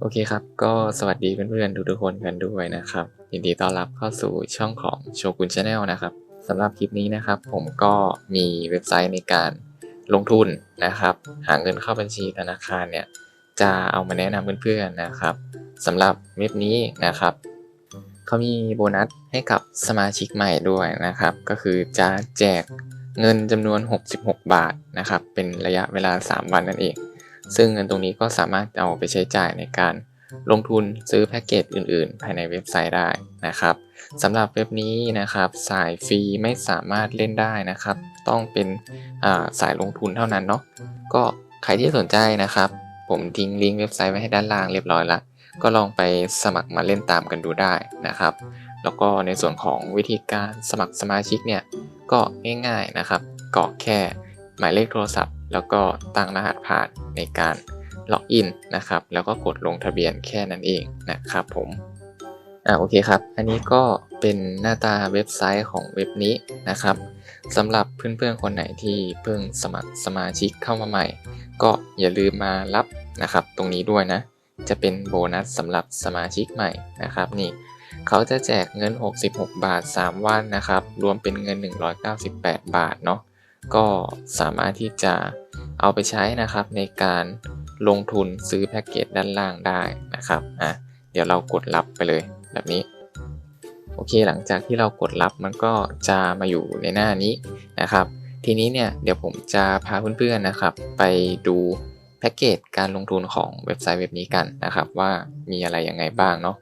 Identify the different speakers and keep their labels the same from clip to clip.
Speaker 1: โอเคครับ ก็สวัสดีเพื่อนๆทุกๆคนกันด้วยนะครับ ยินดีต้อนรับเข้าสู่ช่องของโชกุนชาแนลนะครับสำหรับคลิปนี้นะครับ ผมก็มีเว็บไซต์ในการลงทุนนะครับ หาเงินเข้าบัญชีธนาคารเนี่ย จะเอามาแนะนำเพื่อนๆนะครับสำหรับเว็บนี้นะครับเขามีโบนัสให้กับสมาชิกใหม่ด้วยนะครับ ก็คือจะแจกเงินจำนวน 66 บาทนะครับ เป็นระยะเวลา 3 วันนั่นเอง ซึ่งเงินตรงนี้ก็สามารถเอาไปใช้จ่ายในการลงทุนซื้อแพ็กเกจอื่นๆ ภายในเว็บไซต์ได้นะครับสำหรับเว็บนี้นะครับสายฟรีไม่สามารถเล่นได้นะครับ ต้องเป็นสายลงทุนเท่านั้นเนาะก็ใครที่สนใจนะครับ ผมทิ้งลิงก์เว็บไซต์ไว้ให้ด้านล่างเรียบร้อยล้วก็ลองไปสมัครมาเล่นตามกันดูได้นะครับ แล้วก็ในส่วนของวิธีการสมัครสมาชิกเนี่ยก็ง่ายๆนะครับกรอกแค่หมายเลขโทรศัพท์ แล้วก็ตั้งรหัสผ่านในการล็อกอินนะครับ แล้วก็กดลงทะเบียนแค่นั้นเองนะครับผมอ่าโอเคครับ อันนี้ก็เป็นหน้าตาเว็บไซต์ของเว็บนี้นะครับสำหรับเพื่อนๆคนไหนที่เพิ่งสมัครสมาชิกเข้ามาใหม่ ก็อย่าลืมมารับนะครับ ตรงนี้ด้วยนะ จะเป็นโบนัสสำหรับสมาชิกใหม่นะครับนี่เขาจะแจกเงิน 66 บาท 3 วันนะครับ รวมเป็นเงิน 198 บาทเนาะ ก็สามารถที่จะเอาไปใช้นะครับในการลงทุนซื้อแพ็กเกจด้านล่างได้นะครับอะเดี๋ยวเรากดรับไปเลยแบบนี้โอเคหลังจากที่เรากดรับมันก็จะมาอยู่ในหน้านี้นะครับ ทีนี้เนี่ยเดี๋ยวผมจะพาเพื่อนๆนะครับ ไปดูแพ็กเกจการลงทุนของเว็บไซต์เว็บนี้กันนะครับ ว่ามีอะไรยังไงบ้างเนาะ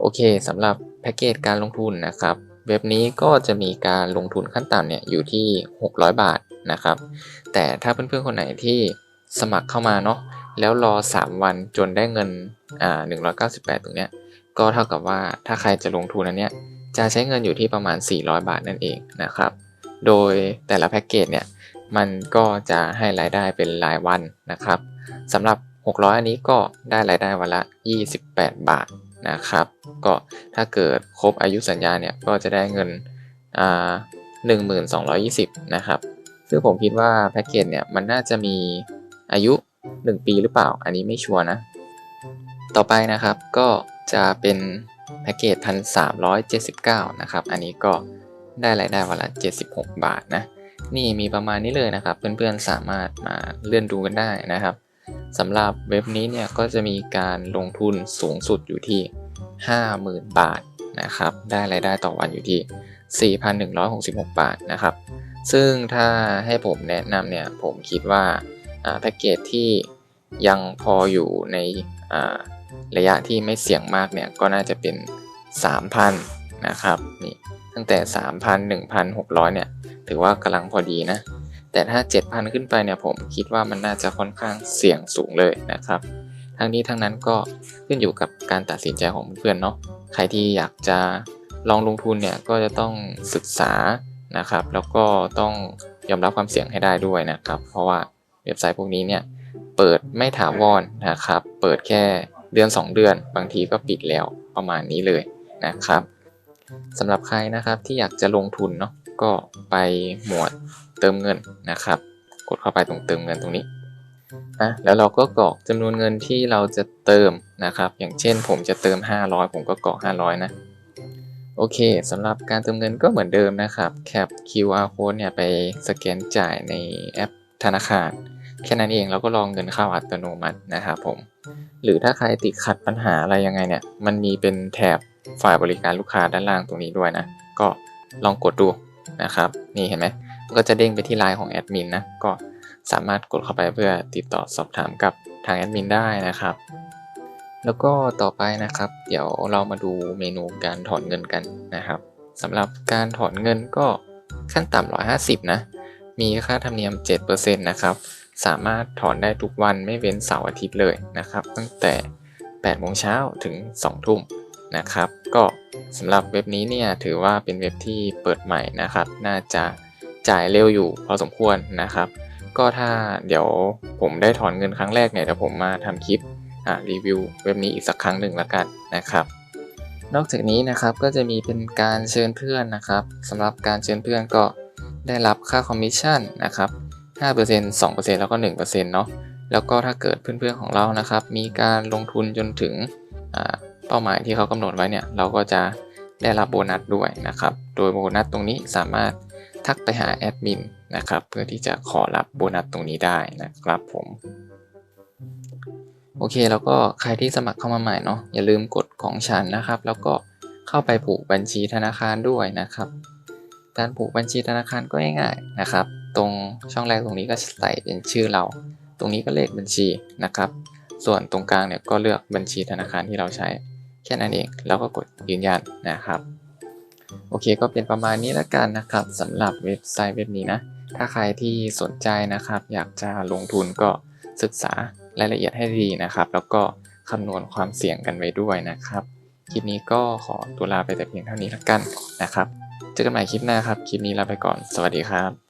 Speaker 1: โอเคสำหรับแพ็กเกจการลงทุนนะครับ เว็บนี้ก็จะมีการลงทุนขั้นต่ำเนี่ยอยู่ที่ 600 บาทนะครับ แต่ถ้าเพื่อนๆคนไหนที่สมัครเข้ามาเนาะแล้วรอ 3 วันจนได้เงินอ่า198 ตรงเนี้ยก็เท่ากับว่าถ้าใครจะลงทุนอันเนี้ยจะใช้เงินอยู่ที่ประมาณ 400 บาทนั่นเองนะครับ โดยแต่ละแพ็กเกจเนี่ยมันก็จะให้รายได้เป็นรายวันนะครับสำหรับ 600 อันนี้ก็ได้รายได้วันละ 28 บาท นะครับ ก็ถ้าเกิดครบอายุสัญญาเนี่ยก็จะได้เงินอ่า1220 นะครับ ซึ่งผมคิดว่าแพ็กเกจเนี่ยมันน่าจะมีอายุ 1 ปีหรือเปล่า อันนี้ไม่ชัวร์นะ ต่อไปนะครับก็จะเป็นแพ็กเกจ 1,379 นะครับ อันนี้ก็ได้รายได้วันละ 76 บาทนะ นี่มีประมาณนี้เลยนะครับ เพื่อนๆสามารถมาเลื่อนดูกันได้นะครับ สำหรับเว็บนี้เนี่ยก็จะมีการลงทุนสูงสุดอยู่ที่ 50,000 บาทนะครับ ได้รายได้ต่อวันอยู่ที่ 4,166 บาทนะครับ ซึ่งถ้าให้ผมแนะนำเนี่ยผมคิดว่าแพ็กเกจที่ยังพออยู่ในระยะที่ไม่เสี่ยงมากเนี่ยก็น่าจะเป็น 3,000 นะครับนี่ตั้งแต่ 3,000 1,600 เนี่ย ถือว่ากำลังพอดีนะ แต่ถ้า 7,000 ขึ้นไปเนี่ยผมคิดว่ามันน่าจะค่อนข้างเสี่ยงสูงเลยนะครับทั้งนี้ทั้งนั้นก็ขึ้นอยู่กับการตัดสินใจของเพื่อนเนาะใครที่อยากจะลองลงทุนเนี่ยก็จะต้องศึกษานะครับ แล้วก็ต้องยอมรับความเสี่ยงให้ได้ด้วยนะครับ เพราะว่าเว็บไซต์พวกนี้เนี่ยเปิดไม่ถาวรนนะครับ เปิดแค่เดือน 2 เดือน บางทีก็ปิดแล้วประมาณนี้เลยนะครับสำหรับใครนะครับที่อยากจะลงทุนเนาะ ก็ไปหมวดเติมเงินนะครับ กดเข้าไปตรงเติมเงินตรงนี้นะแล้วเราก็กรอกจำนวนเงินที่เราจะเติมนะครับ อย่างเช่นผมจะเติม 500 ผมก็กรอก 500 นะโอเคสำหรับการเติมเงินก็เหมือนเดิมนะครับแคป QR code เนี่ยไปสแกนจ่ายในแอปธนาคาร แค่นั้นเองเราก็ลองเงินเข้าอัตโนมัตินะครับผม หรือถ้าใครติดขัดปัญหาอะไรยังไงเนี่ย มันมีเป็นแถบฝ่ายบริการลูกค้าด้านล่างตรงนี้ด้วยนะ ก็ลองกดดู นะครับ นี่เห็นไหมก็จะเด้งไปที่ไลน์ของแอดมินนะ ก็สามารถกดเข้าไปเพื่อติดต่อสอบถามกับทางแอดมินได้นะครับ แล้วก็ต่อไปนะครับ เดี๋ยวเรามาดูเมนูการถอนเงินกันนะครับสำหรับการถอนเงินก็ขั้นต่ำ150 นะ มีค่าธรรมเนียม 7%นะครับ สามารถถอนได้ทุกวันไม่เว้นเสาร์อาทิตย์เลยนะครับ ตั้งแต่8โมงเช้าถึง 2 ทุ่มนะครับ ก็สำหรับเว็บนี้เนี่ยถือว่าเป็นเว็บที่เปิดใหม่นะครับ น่าจะจ่ายเร็วอยู่พอสมควรนะครับ ก็ถ้าเดี๋ยวผมได้ถอนเงินครั้งแรกเนี่ยเดี๋ยวผมมาทำคลิปรีวิวเว็บนี้อีกสักครั้งหนึ่งล้วกันนะครับ นอกจากนี้นะครับก็จะมีเป็นการเชิญเพื่อนนะครับสำหรับการเชิญเพื่อนก็ได้รับค่าคอมมิชชั่นนะครับ5% 2%แล้วก็ 1%เนาะแล้วก็ถ้าเกิดเพื่อนๆของเรานะครับ มีการลงทุนจนถึง เป้าหมายที่เขากำหนดไว้เนี่ยเราก็จะได้รับโบนัสด้วยนะครับ โดยโบนัสตรงนี้สามารถทักไปหาแอดมินนะครับเพื่อที่จะขอรับโบนัสตรงนี้ได้นะครับผมโอเคแล้วก็ใครที่สมัครเข้ามาใหม่เนาะอย่าลืมกดของฉันนะครับ แล้วก็เข้าไปผูกบัญชีธนาคารด้วยนะครับ การผูกบัญชีธนาคารก็ง่ายๆนะครับ ตรงช่องแรกตรงนี้ก็ใส่เป็นชื่อเรา ตรงนี้ก็เลขบัญชีนะครับ ส่วนตรงกลางเนี่ยก็เลือกบัญชีธนาคารที่เราใช้ แค่นั้นเอง แล้วก็กดยืนยันนะครับ โอเคก็เป็นประมาณนี้แล้วกันนะครับสำหรับเว็บไซต์เว็บนี้นะ ถ้าใครที่สนใจนะครับ อยากจะลงทุนก็ศึกษารายละเอียดให้ดีนะครับ แล้วก็คำนวณความเสี่ยงกันไว้ด้วยนะครับ คลิปนี้ก็ขอตัวลาไปแต่เพียงเท่านี้แล้วกันนะครับ เจอกันใหม่คลิปหน้าครับ คลิปนี้ลาไปก่อน สวัสดีครับ